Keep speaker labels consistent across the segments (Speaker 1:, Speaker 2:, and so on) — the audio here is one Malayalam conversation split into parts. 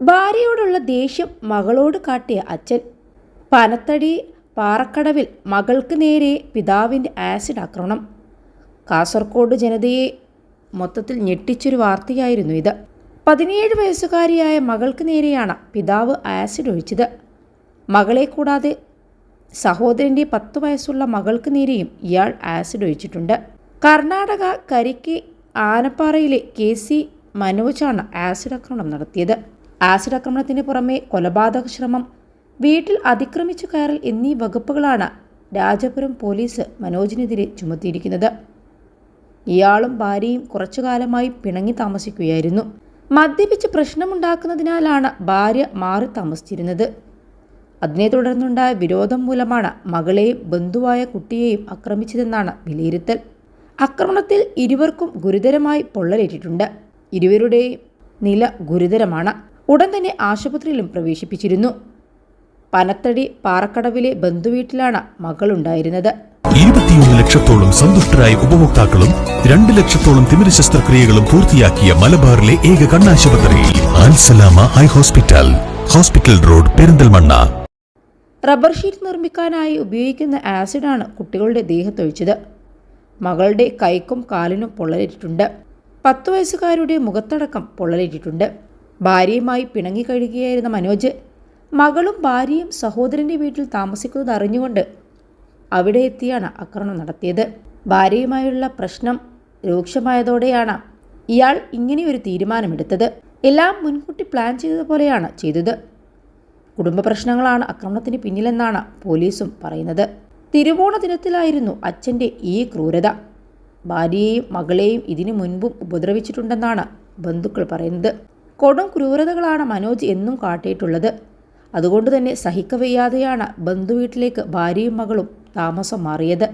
Speaker 1: ഭാര്യയോടുള്ള ദേഷ്യം മകളോട് കാട്ടിയ അച്ഛൻ. പനത്തടി പാറക്കടവിൽ മകൾക്ക് നേരെ പിതാവിന്റെ ആസിഡ് ആക്രമണം. കാസർഗോഡ് ജനതയെ മൊത്തത്തിൽ ഞെട്ടിച്ചൊരു വാർത്തയായിരുന്നു ഇത്. പതിനേഴ് വയസ്സുകാരിയായ മകൾക്ക് നേരെയാണ് പിതാവ് ആസിഡ് ഒഴിച്ചത്. മകളെ കൂടാതെ സഹോദരന്റെ പത്ത് വയസ്സുള്ള മകൾക്ക് നേരെയും ഇയാൾ ആസിഡ് ഒഴിച്ചിട്ടുണ്ട്. കർണാടക കരിക്ക് ആനപ്പാറയിലെ കെ സി മനോജാണ് ആസിഡ് ആക്രമണം നടത്തിയത്. ആസിഡ് ആക്രമണത്തിന് പുറമെ കൊലപാതക ശ്രമം വീട്ടിൽ അതിക്രമിച്ചു കയറൽ എന്നീ വകുപ്പുകളാണ് രാജപുരം പോലീസ് മനോജിനെതിരെ ചുമത്തിയിരിക്കുന്നത്. ഇയാളും ഭാര്യയും കുറച്ചുകാലമായി പിണങ്ങി താമസിക്കുകയായിരുന്നു. മദ്യപിച്ച് പ്രശ്നമുണ്ടാക്കുന്നതിനാലാണ് ഭാര്യ മാറി താമസിച്ചിരുന്നത്. അതിനെ തുടർന്നുണ്ടായ വിരോധം മൂലമാണ് മകളെയും ബന്ധുവായ കുട്ടിയെയും ആക്രമിച്ചതെന്നാണ് വിലയിരുത്തൽ. ആക്രമണത്തിൽ ഇരുവർക്കും ഗുരുതരമായി പൊള്ളലേറ്റിട്ടുണ്ട്. ഇരുവരുടെയും നില ഗുരുതരമാണ്. ഉടൻ തന്നെ ആശുപത്രിയിലും പ്രവേശിപ്പിച്ചിരുന്നു. പനത്തടി പാറക്കടവിലെ ബന്ധുവീട്ടിലാണ് മകളുണ്ടായിരുന്നത്.
Speaker 2: ഇരുപത്തിയൊന്ന് ലക്ഷത്തോളം സന്തുഷ്ടരായ ഉപഭോക്താക്കളും രണ്ട് ലക്ഷത്തോളം തിമിര ശസ്ത്രക്രിയകളും പൂർത്തിയാക്കിയ മലബാറിലെ ഏക കണ്ണാശുപത്രി Alsalama eye hospital hospital road Perinthalmanna.
Speaker 1: Rubber sheet നിർമ്മിക്കാനായി ഉപയോഗിക്കുന്ന ആസിഡാണ് കുട്ടികളുടെ ദേഹത്തൊഴിച്ചത്. മകളുടെ കൈക്കും കാലിനും പൊള്ളലേറ്റിട്ടുണ്ട്. പത്തു വയസ്സുകാരുടെ മുഖത്തടക്കം പൊള്ളലേറ്റിട്ടുണ്ട്. ഭാര്യയുമായി പിണങ്ങിക്കഴിയുകയായിരുന്ന മനോജ് മകളും ഭാര്യയും സഹോദരന്റെ വീട്ടിൽ താമസിക്കുന്നത് അറിഞ്ഞുകൊണ്ട് അവിടെ എത്തിയാണ് ആക്രമണം നടത്തിയത്. ഭാര്യയുമായുള്ള പ്രശ്നം രൂക്ഷമായതോടെയാണ് ഇയാൾ ഇങ്ങനെയൊരു തീരുമാനമെടുത്തത്. എല്ലാം മുൻകൂട്ടി പ്ലാൻ ചെയ്തതുപോലെയാണ് ചെയ്തത്. കുടുംബ പ്രശ്നങ്ങളാണ് ആക്രമണത്തിന് പിന്നിലെന്നാണ് പോലീസും പറയുന്നത്. തിരുവോണ ദിനത്തിലായിരുന്നു അച്ഛന്റെ ഈ ക്രൂരത. ഭാര്യയെയും മകളെയും ഇതിനു മുൻപും ഉപദ്രവിച്ചിട്ടുണ്ടെന്നാണ് ബന്ധുക്കൾ പറയുന്നത്. കൊടും ക്രൂരതകളാണ് മനോജ് എന്നും കാട്ടിയിട്ടുള്ളത്. അതുകൊണ്ട് തന്നെ സഹിക്കവയ്യാതെയാണ് ബന്ധുവീട്ടിലേക്ക് ഭാര്യയും മകളും താമസം മാറിയത്.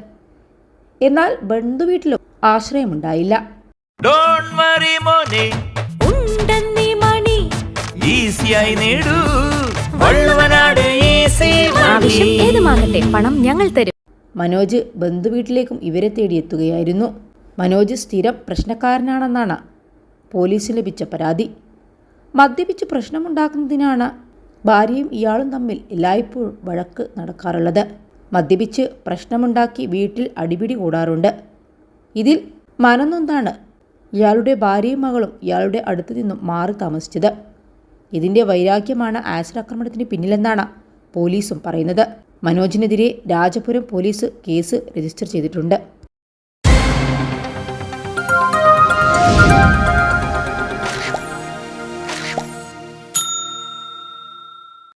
Speaker 1: എന്നാൽ ബന്ധുവീട്ടിലും ആശ്രയമുണ്ടായില്ല.
Speaker 3: ഡോൺ വറി മോനെ.
Speaker 4: ഉണ്ടെന്നീ മണി.
Speaker 3: ഈസിയായി നേടൂ. വള്ളുവനാട് ഈസി
Speaker 4: ആവശ്യം ഏതുമാകട്ടെ പണം ഞങ്ങൾ തരും.
Speaker 1: മനോജ് ബന്ധുവീട്ടിലേക്കും ഇവരെ തേടിയെത്തുകയായിരുന്നു മനോജ് സ്ഥിരം പ്രശ്നക്കാരനാണെന്നാണ് പോലീസിന് ലഭിച്ച പരാതി. മദ്യപിച്ച് പ്രശ്നമുണ്ടാക്കുന്നതിനാണ് ഭാര്യയും ഇയാളും തമ്മിൽ എല്ലായ്പ്പോഴും വഴക്ക് നടക്കാറുള്ളത്. മദ്യപിച്ച് പ്രശ്നമുണ്ടാക്കി വീട്ടിൽ അടിപിടി കൂടാറുണ്ട്. ഇതിൽ മനന്നൊന്നാണ് ഇയാളുടെ ഭാര്യയും മകളും ഇയാളുടെ അടുത്ത് നിന്നും മാറി താമസിച്ചത്. ഇതിന്റെ വൈരാഗ്യമാണ് ആസിഡ് ആക്രമണത്തിന് പിന്നിലെന്നാണ് പോലീസും പറയുന്നത്. മനോജിനെതിരെ രാജപുരം പോലീസ് കേസ് രജിസ്റ്റർ ചെയ്തിട്ടുണ്ട്.